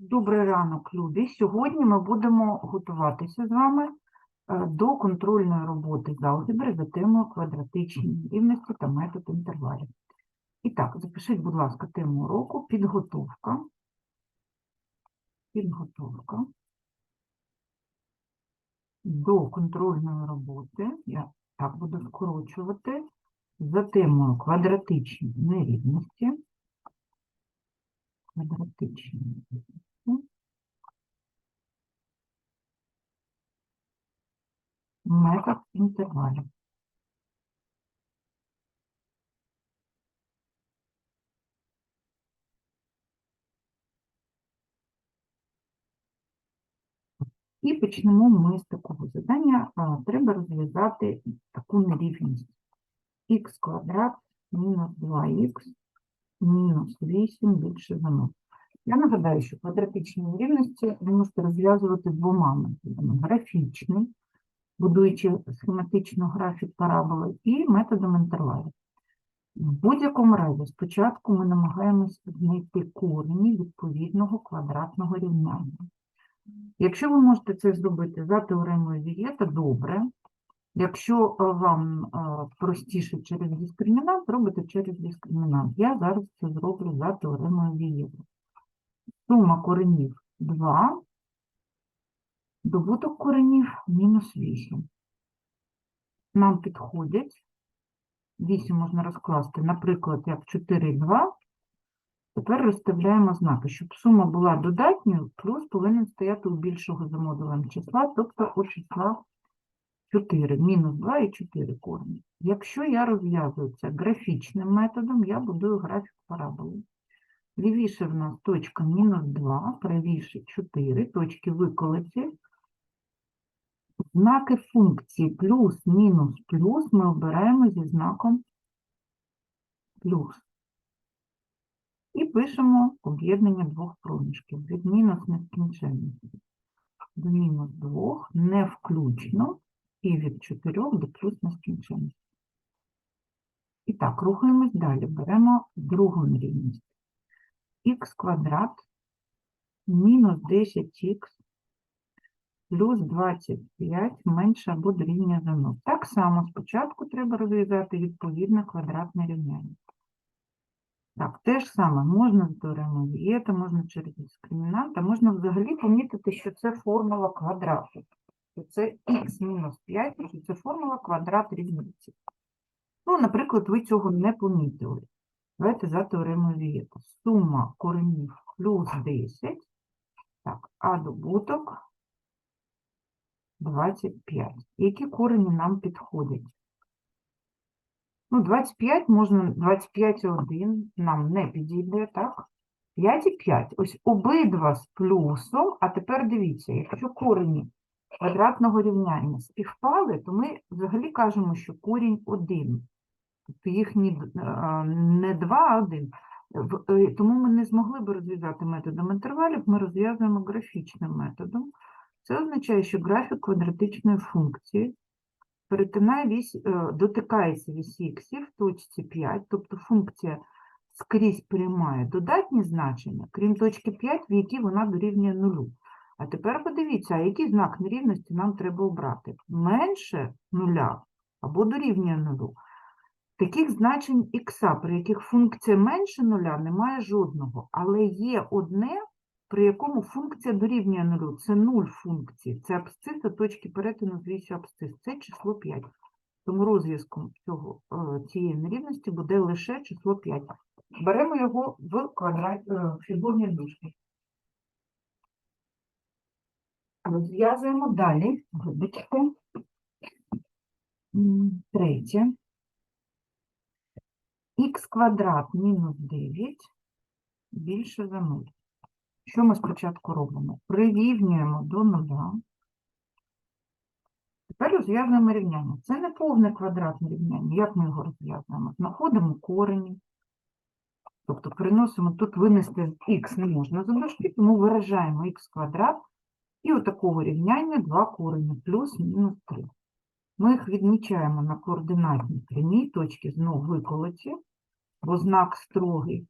Добрий ранок, любі. Сьогодні ми будемо готуватися з вами е, до контрольної роботи з алгебри за темою квадратичні рівності та метод інтервалів. І так, запишіть, будь ласка, тему уроку підготовка. Підготовка до контрольної роботи. Я так буду скорочувати за темою квадратичні нерівності. Квадратичні нерівності. Метод інтервалів. І почнемо ми з такого завдання. Треба розв'язати таку нерівність. х квадрат мінус 2х мінус 8 більше за 0. Я нагадаю, що квадратичні нерівності ви можете розв'язувати двома методами. Графічний, будуючи схематично графік параболи, і методом інтервалів. В будь-якому разі, спочатку ми намагаємось знайти корені відповідного квадратного рівняння. Якщо ви можете це зробити за теоремою Вієта, добре. Якщо е, вам е, простіше через дискримінант, робите через дискримінант. Я зараз це зроблю за теоремою Вієта. Сума коренів 2, добуток коренів мінус 8. Нам підходять. 8 можна розкласти, наприклад, як 4 і 2. Тепер розставляємо знаки. Щоб сума була додатньою, плюс повинен стояти у більшого за модулем числа, тобто у числа 4, мінус 2 і 4 корні. Якщо я розв'язую це графічним методом, я будую графік параболи. Лівіше в нас точка мінус 2, правіше 4, точки виколиті. Знаки функції плюс, мінус, плюс ми обираємо зі знаком плюс. І пишемо об'єднання двох проміжків від мінус нескінченності до мінус 2 не включно і від 4 до плюс нескінченності. І так, рухаємось далі. Беремо другу нерівність. х квадрат мінус 10х плюс 25 менше або дорівнює за 0. Так само спочатку треба розв'язати відповідне квадратне рівняння. Так, те ж саме, можна з теоремою Вієта, можна через дискримінант, а можна взагалі помітити, що це формула квадрату. Що це х мінус 5, що це формула квадрат різниці. Ну, наприклад, ви цього не помітили. Давайте за теоремою Вієта. Сума коренів плюс 10, так, а добуток 25. Які корені нам підходять? Ну, 25 можна, 25 і 1 нам не підійде, так? 5 і 5. Ось обидва з плюсом, а тепер дивіться, якщо корені квадратного рівняння співпали, то ми взагалі кажемо, що корінь 1. Тобто їхні е, не 2, а 1. Е, Тому ми не змогли би розв'язати методом інтервалів, ми розв'язуємо графічним методом. Це означає, що графік квадратичної функції перетинає вісь, е, дотикається вісі х в точці 5, тобто функція скрізь приймає додатні значення, крім точки 5, в якій вона дорівнює нулю. А тепер подивіться, а який знак нерівності нам треба обрати? Менше нуля або дорівнює нулю. Таких значень х, при яких функція менше нуля, немає жодного, але є одне, при якому функція дорівнює нулю. Це нуль функції. Це абсциса точки перетину з вісю абсцис. Це число 5. Тому розв'язком цього, е, цієї нерівності буде лише число 5. Беремо його в квадрат, е, фігурні дужки. Розв'язуємо далі. Вибачте. Третє. х квадрат мінус 9 більше за 0. Що ми спочатку робимо? Прирівнюємо до нуля. Тепер розв'язуємо рівняння. Це не повне квадратне рівняння. Як ми його розв'язуємо? Знаходимо корені. Тобто переносимо, тут винести х не можна за дужки, тому виражаємо х квадрат. І у такого рівняння два корені, плюс мінус 3. Ми їх відмічаємо на координатній прямій, точки знову виколоті, бо знак строгий.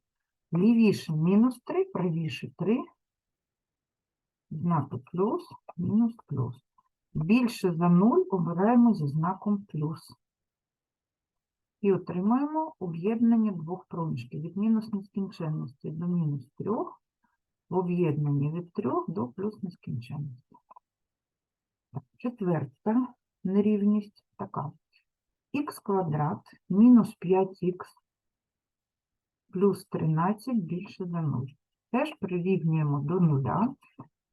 Лівіше мінус 3, правіше 3, знаку плюс, мінус плюс. Більше за 0 обираємо зі знаком плюс. І отримаємо об'єднання двох проміжків від мінус нескінченності до мінус 3, в об'єднанні від 3 до плюс нескінченності. Четверта нерівність така. х квадрат мінус 5х плюс 13 більше за 0. Теж прирівнюємо до нуля.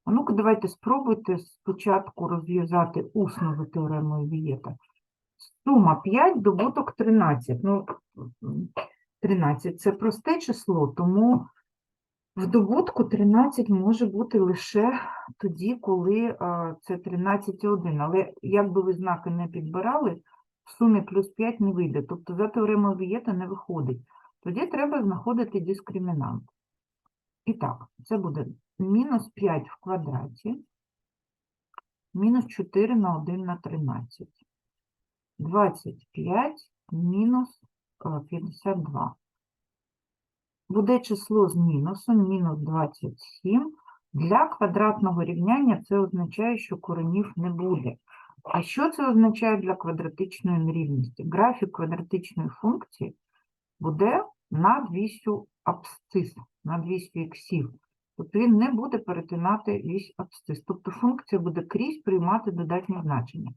А ну-ка, давайте спробуйте спочатку розв'язати усну за теоремою Вієта. Сума 5, добуток 13. Ну, 13 – це просте число, тому в добутку 13 може бути лише тоді, коли це 13,1. Але як би ви знаки не підбирали, в сумі плюс 5 не вийде. Тобто за теоремою Вієта не виходить. Тоді треба знаходити дискримінант. І так, це буде мінус 5 в квадраті, мінус 4 на 1 на 13. 25 мінус е, 52. Буде число з мінусом, мінус 27. Для квадратного рівняння це означає, що коренів не буде. А що це означає для квадратичної нерівності? Графік квадратичної функції буде над вісю абсцис, над вісю іксів. Тобто він не буде перетинати вісь абсцис. Тобто функція буде крізь приймати додатні значення.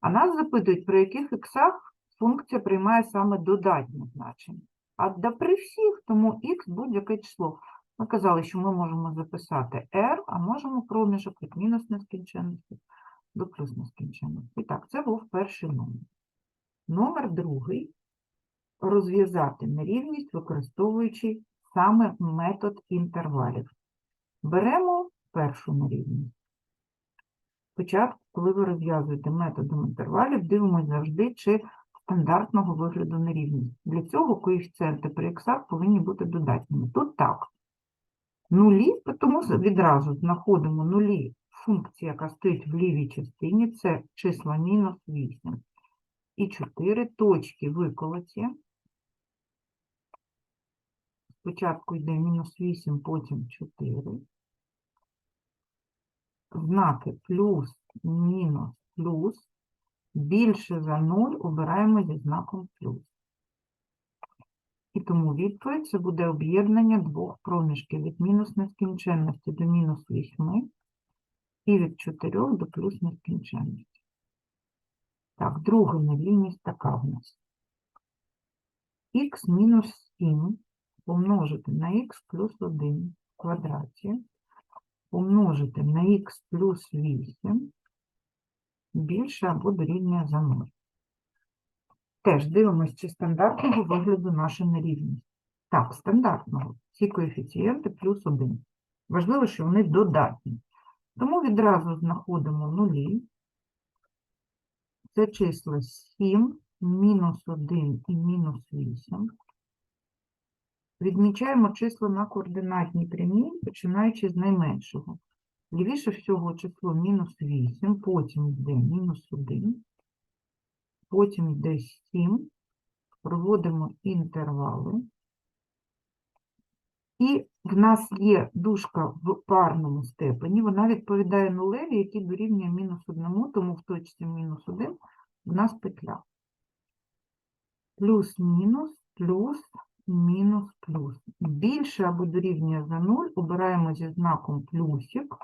А нас запитують, при яких іксах функція приймає саме додатні значення. А да при всіх, тому х будь-яке число. Ми казали, що ми можемо записати r, а можемо проміжок від мінус нескінченності до плюс нескінченності. І так, це був перший номер. Номер другий розв'язати нерівність, використовуючи саме метод інтервалів. Беремо першу нерівність. Спочатку, коли ви розв'язуєте методом інтервалів, дивимося завжди, чи стандартного вигляду нерівність. Для цього коефіцієнти при іксах повинні бути додатніми. Тут так. Нулі, тому відразу знаходимо нулі функції, яка стоїть в лівій частині, це числа мінус 8 і 4 точки виколоті. Спочатку йде мінус 8, потім 4. Знаки плюс, мінус, плюс. Більше за 0 обираємо зі знаком плюс. І тому відповідь це буде об'єднання двох проміжків від мінус нескінченності до мінус 8 і від 4 до плюс нескінченності. Так, друга нерівність така в нас. х мінус 7 помножити на х плюс 1 в квадраті, помножити на х плюс 8 більше або дорівнює за 0. Теж дивимося, чи стандартного вигляду наша нерівність. Так, стандартного. Ці коефіцієнти плюс 1. Важливо, що вони додатні. Тому відразу знаходимо нулі. Це числа 7, мінус 1 і мінус 8. Відмічаємо числа на координатній прямій, починаючи з найменшого. Лівіше всього число мінус 8, потім йде мінус 1, потім йде 7, проводимо інтервали. І в нас є дужка в парному степені, вона відповідає нулеві, які дорівнює мінус 1, тому в точці мінус 1 в нас петля. Плюс-мінус, плюс, мінус, плюс. Більше або дорівнює за 0 обираємо зі знаком плюсик,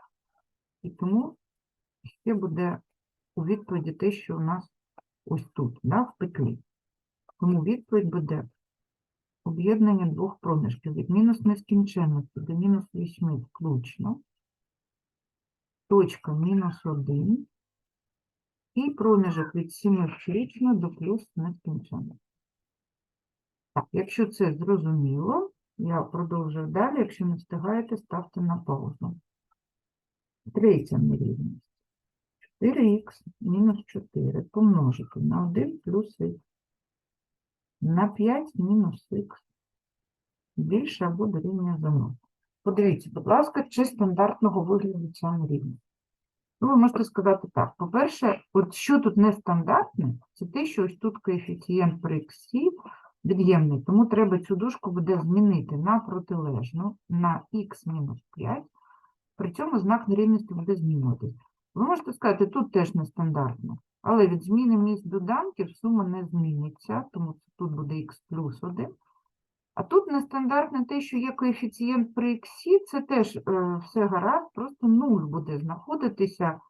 і тому ще буде у відповіді те, що у нас ось тут, да, в петлі. Тому відповідь буде об'єднання двох проміжків від мінус нескінченності до мінус 8 включно, точка мінус 1 і проміжок від 7 включно до плюс нескінченності. Так, якщо це зрозуміло, я продовжую далі. Якщо не встигаєте, ставте на паузу. Третя нерівність. 4х мінус 4 помножити на 1 плюс х. На 5 мінус х. Більше або дорівнює за 0. Подивіться, будь ласка, чи стандартного вигляду ця нерівність. Ну, ви можете сказати так. По-перше, от що тут нестандартне, це те, що ось тут коефіцієнт при х від'ємний, тому треба цю дужку буде змінити на протилежну, на х мінус 5, при цьому знак нерівності буде змінюватись. Ви можете сказати, тут теж нестандартно, але від зміни місць доданків сума не зміниться, тому це тут буде х плюс 1. А тут нестандартне те, що є коефіцієнт при х, це теж е, все гаразд, просто 0 буде знаходитися,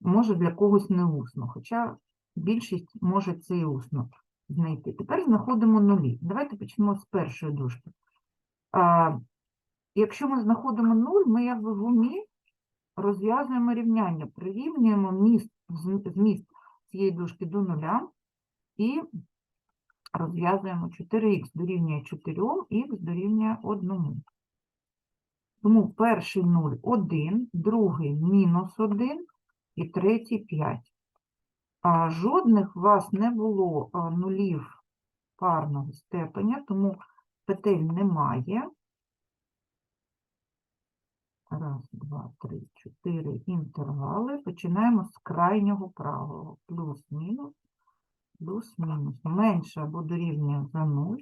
може для когось не усно, хоча більшість може це і усно знайти. Тепер знаходимо нулі. Давайте почнемо з першої дужки. А, якщо ми знаходимо 0, ми якби в умі розв'язуємо рівняння, прирівнюємо міст, зміст цієї дужки до нуля і розв'язуємо 4х дорівнює 4, х дорівнює 1. Тому перший 0 – 1, другий – мінус 1 і третій – 5. А жодних у вас не було нулів парного степеня, тому петель немає. Раз, два, три, чотири інтервали. Починаємо з крайнього правого. Плюс-мінус, плюс-мінус. Менше або дорівнює за 0.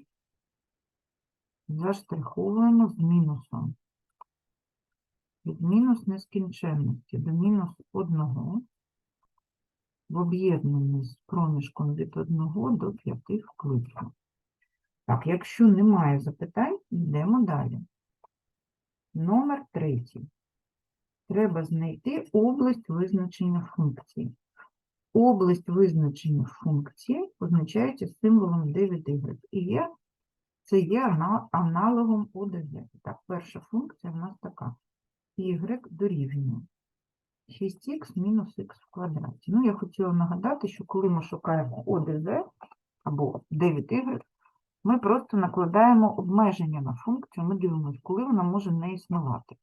Заштриховуємо з мінусом. Від мінус нескінченності до мінус 1 в об'єднанні з проміжком від 1 до 5 включно. Так, якщо немає запитань, йдемо далі. Номер третій. Треба знайти область визначення функції. Область визначення функції позначається символом 9y. І є, це є ана- аналогом ОДЗ. Так, перша функція в нас така. y дорівнює 6х мінус х в квадраті. Ну, я хотіла нагадати, що коли ми шукаємо ОДЗ або 9y, ми просто накладаємо обмеження на функцію, ми дивимося, коли вона може не існувати.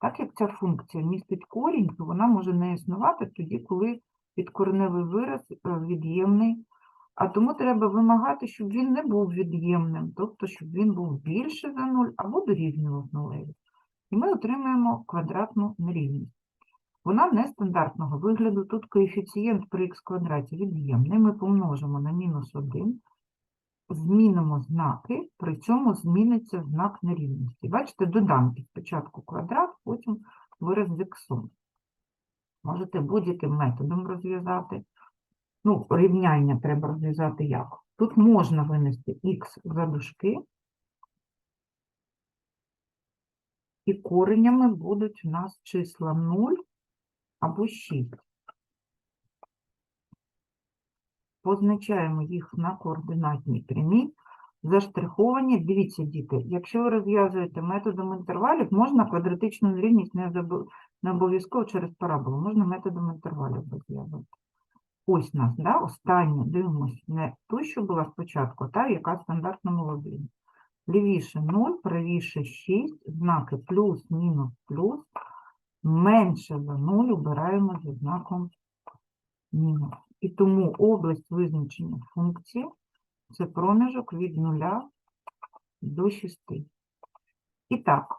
Так як ця функція містить корінь, то вона може не існувати тоді, коли підкореневий вираз е, від'ємний. А тому треба вимагати, щоб він не був від'ємним, тобто, щоб він був більше за 0 або дорівнював нулеві. І ми отримаємо квадратну нерівність. Вона нестандартного вигляду. Тут коефіцієнт при х квадраті від'ємний. Ми помножимо на мінус 1, змінимо знаки, при цьому зміниться знак нерівності. Бачите, доданки спочатку квадрат, потім вираз з іксом. Можете будь-яким методом розв'язати. Ну, рівняння треба розв'язати як? Тут можна винести х за дужки, і коренями будуть у нас числа 0 або 6. Позначаємо їх на координатній прямій. Заштриховані, дивіться, діти, якщо ви розв'язуєте методом інтервалів, можна квадратичну нерівність не, обов'язково через параболу, можна методом інтервалів розв'язувати. Ось нас, да, останнє, дивимось, не ту, що була спочатку, та, яка в стандартному лобі. Лівіше 0, правіше 6, знаки плюс, мінус, плюс. Менше за 0 обираємо зі знаком мінус. І тому область визначення функції – це проміжок від 0 до 6. І так,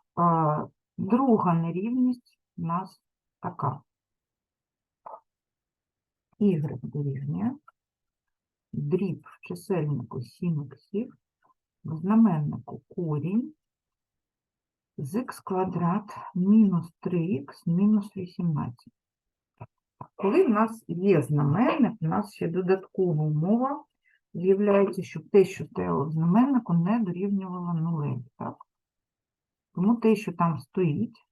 друга нерівність у нас така. Y дорівнює дріб в чисельнику 7 іксів, в знаменнику корінь з х квадрат мінус 3х мінус 18. Коли в нас є знаменник, у нас ще додаткова умова з'являється, щоб те, що стояло в знаменнику, не дорівнювало нулеві. Так? Тому те, що там стоїть,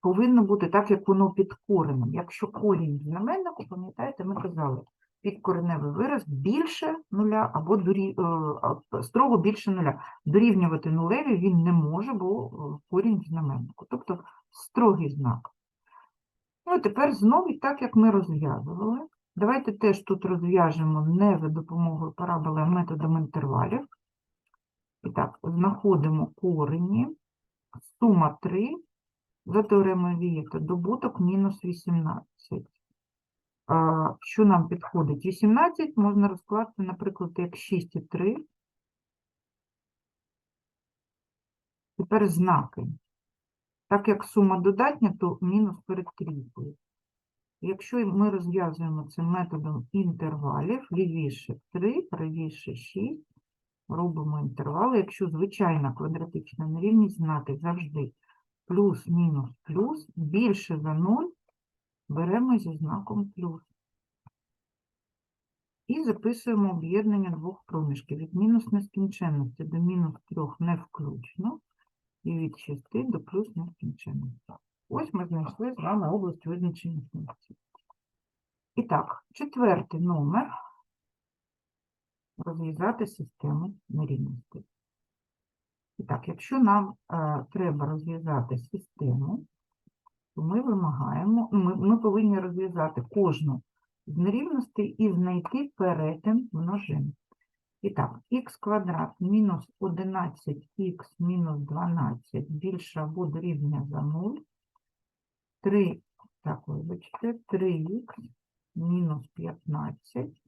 повинно бути так, як воно під коренем. Якщо корінь знаменнику, пам'ятаєте, ми казали, підкореневий вираз більше нуля або дорі... е, строго більше нуля. Дорівнювати нулеві він не може, бо е, корінь в знаменнику. Тобто строгий знак. Ну, і тепер знову так, як ми розв'язували. Давайте теж тут розв'яжемо не за допомогою параболи, а методом інтервалів. І так, знаходимо корені. Сума 3 за теоремою Вієта добуток мінус 18. Що нам підходить? 18 можна розкласти, наприклад, як 6 і 3. Тепер знаки. Так як сума додатня, то мінус перед трійкою. Якщо ми розв'язуємо це методом інтервалів, лівіше 3, правіше 6, робимо інтервали. Якщо звичайна квадратична нерівність знати завжди плюс, мінус, плюс, більше за 0 беремо зі знаком плюс. І записуємо об'єднання двох проміжків від мінус нескінченності до мінус 3 не включно, і від 6 до плюс нескінченності. Ось ми знайшли з вами область визначення функцій. І так, четвертий номер розв'язати систему нерівностей. І так, якщо нам е, треба розв'язати систему, ми вимагаємо, ми, ми повинні розв'язати кожну з нерівностей і знайти перетин множин. І так, х квадрат мінус 11х мінус 12 більше або дорівнює за 0, 3, так, вибачте, 3х мінус 15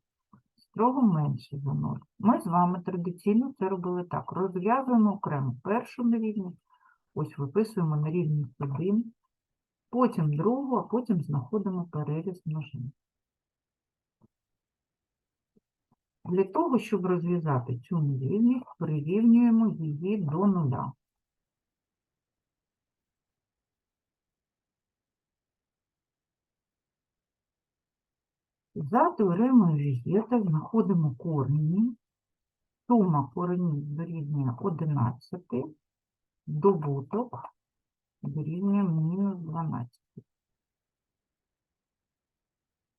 строго менше за 0. Ми з вами традиційно це робили так. Розв'язуємо окремо першу нерівність, ось виписуємо нерівність 1, потім другу, а потім знаходимо переріз множин. Для того, щоб розв'язати цю нерівність, прирівнюємо її до нуля. За теоремою Вієта знаходимо корені. Сума коренів дорівнює 11, добуток дорівнює мінус 12.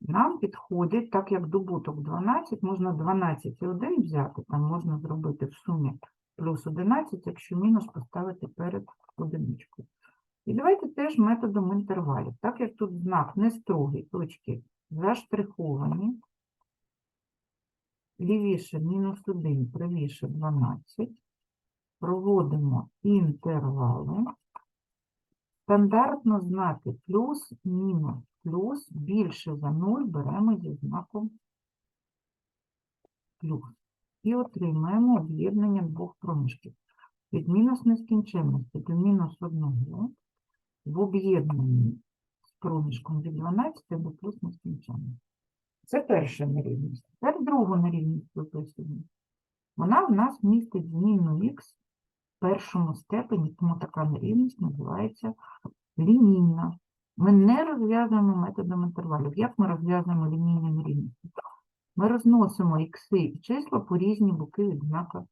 Нам підходить, так як добуток 12, можна 12 і 1 взяти, там можна зробити в сумі плюс 11, якщо мінус поставити перед одиничкою. І давайте теж методом інтервалів. Так як тут знак не строгий, точки заштриховані, лівіше мінус 1, правіше 12, проводимо інтервали. Стандартно знати плюс, мінус, плюс, більше за 0 беремо зі знаком плюс. І отримаємо об'єднання двох проміжків. Від мінус нескінченності до мінус 1 в об'єднанні з проміжком від 12 до плюс нескінченності. Це перша нерівність. Тепер другу нерівність виписуємо. Вона в нас містить змінну х першому степені, тому така нерівність називається лінійна. Ми не розв'язуємо методом інтервалів. Як ми розв'язуємо лінійні нерівності? Ми розносимо ікси і числа по різні боки від знака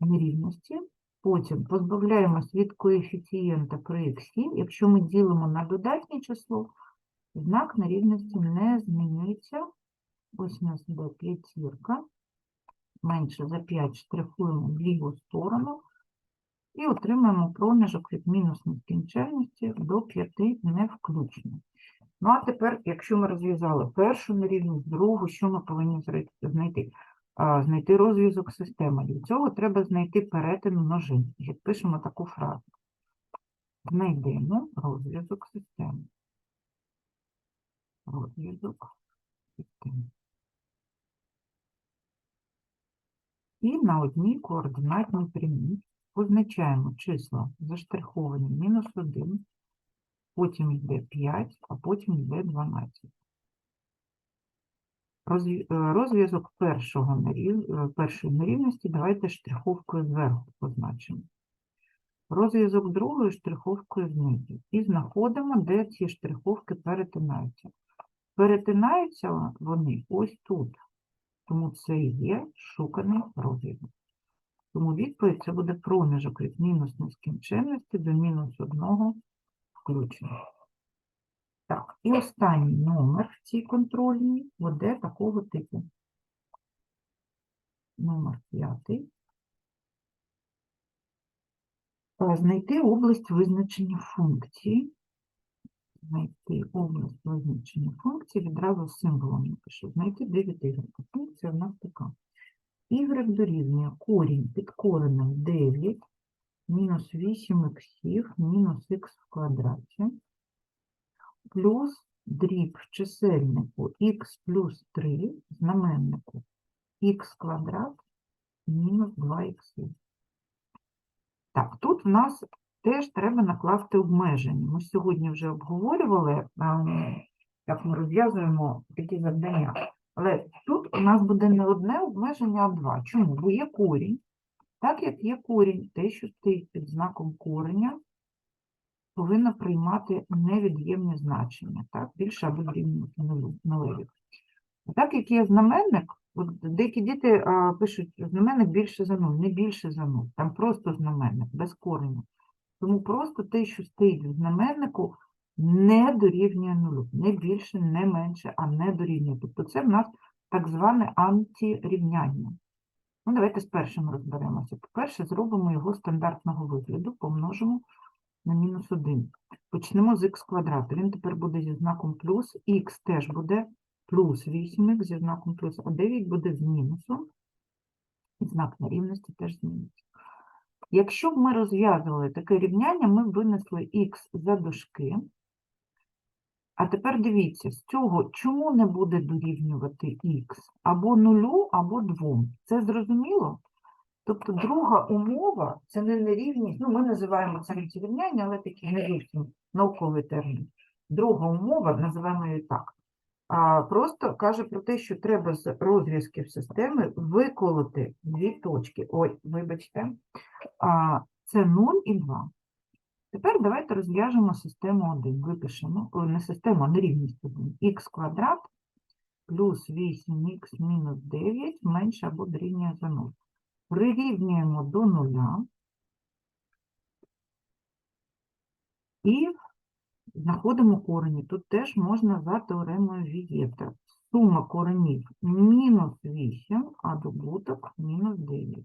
нерівності. Потім позбавляємось від коефіцієнта при х. Якщо ми ділимо на додатнє число, знак нерівності не змінюється. Ось у нас буде п'ятірка. Менше за 5 штрихуємо в ліву сторону і отримаємо проміжок від мінус нескінченності до 5 не включно. Ну, а тепер, якщо ми розв'язали першу нерівність, другу, що ми повинні знайти? Знайти розв'язок системи. Для цього треба знайти перетин множин. Пишемо таку фразу. Знайдемо розв'язок системи. Розв'язок системи. І на одній координатній прямій позначаємо числа заштриховані мінус 1, потім йде 5, а потім йде 12. Е, Розв'язок е, першої нерівності давайте штриховкою зверху позначимо. Розв'язок другої штриховкою знизу. І знаходимо, де ці штриховки перетинаються. Перетинаються вони ось тут. Тому це є шуканий розв'язок. Тому відповідь це буде проміжок від мінус нескінченності до мінус одного включно. Так, і останній номер в цій контрольній буде такого типу. Номер п'ятий. Е, Знайти область визначення функції. Знайти область визначення функції відразу з символом напишу. Знайти 9 y. Функція в нас така. Y дорівнює корінь під коренем 9 мінус 8 х мінус х в квадраті плюс дріб в чисельнику х плюс 3 знаменнику х квадрат мінус 2х. Так, тут в нас теж треба накласти обмеження. Ми сьогодні вже обговорювали, ем, як ми розв'язуємо такі завдання. Але тут у нас буде не одне обмеження, а два. Чому? Бо є корінь, Так як є корінь, те, що стоїть під знаком кореня, повинно приймати невід'ємні значення, так? більше або дорівнювати нулю- нулеві. Так як є знаменник, от деякі діти а, пишуть знаменник більше за нуль, не більше за нуль, там просто знаменник, без кореня. Тому просто те, що стоїть в знаменнику, не дорівнює нулю, не більше, не менше, а не дорівнює. Тобто це в нас так зване антирівняння. Ну, давайте з першим розберемося. По-перше, зробимо його стандартного вигляду, помножимо на мінус 1. Почнемо з х квадрату. Він тепер буде зі знаком плюс, х теж буде плюс 8х зі знаком плюс, а 9 буде з мінусом. І знак нерівності теж з мінусом. Якщо б ми розв'язували таке рівняння, ми б винесли х за дужки. А тепер дивіться, з цього чому не буде дорівнювати х? Або нулю, або 2. Це зрозуміло? Тобто друга умова це не нерівність, ну ми називаємо це рівняння, але такий не науковий термін. Друга умова, називаємо її так, а, просто каже про те, що треба з розв'язків системи виколоти дві точки. Ой, вибачте, а, це 0 і 2. Тепер давайте розв'яжемо систему 1. Випишемо, о, не систему, а нерівність 1. х квадрат плюс 8х мінус 9 менше або дорівнює за 0. Прирівнюємо до нуля і знаходимо корені. Тут теж можна за теоремою Вієта. Сума коренів мінус 8, а добуток мінус 9.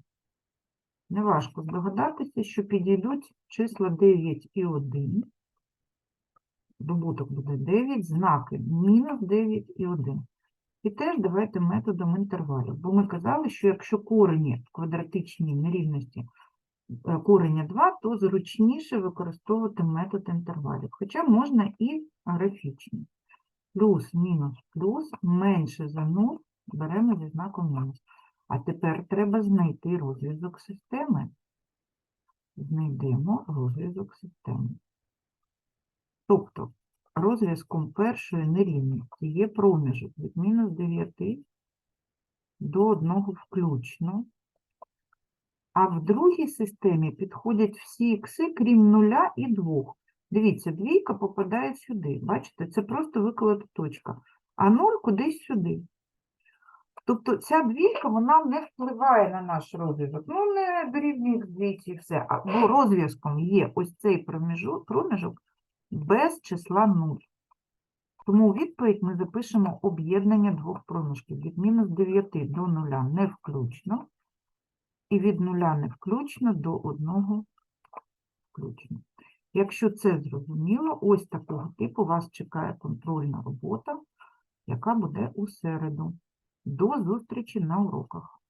Неважко здогадатися, що підійдуть числа 9 і 1. Добуток буде 9, знаки мінус 9 і 1. І теж давайте методом інтервалів. Бо ми казали, що якщо корені в квадратичній нерівності е, кореня 2, то зручніше використовувати метод інтервалів. Хоча можна і графічний. Плюс, мінус, плюс, менше за 0 беремо зі знаком мінус. А тепер треба знайти розв'язок системи. Знайдемо розв'язок системи. Тобто, розв'язком першої нерівності є проміжок від мінус 9 до 1 включно. А в другій системі підходять всі ікси, крім 0 і 2. Дивіться, двійка попадає сюди. Бачите, це просто виколота точка. А 0 кудись сюди. Тобто ця двійка, вона не впливає на наш розв'язок. Ну, не дорівнює двійці і все. А, бо розв'язком є ось цей проміжок без числа 0. Тому у відповідь ми запишемо об'єднання двох проміжків від мінус 9 до 0 не включно, і від 0 не включно до 1 включно. Якщо це зрозуміло, ось такого типу вас чекає контрольна робота, яка буде у середу. До зустрічі на уроках.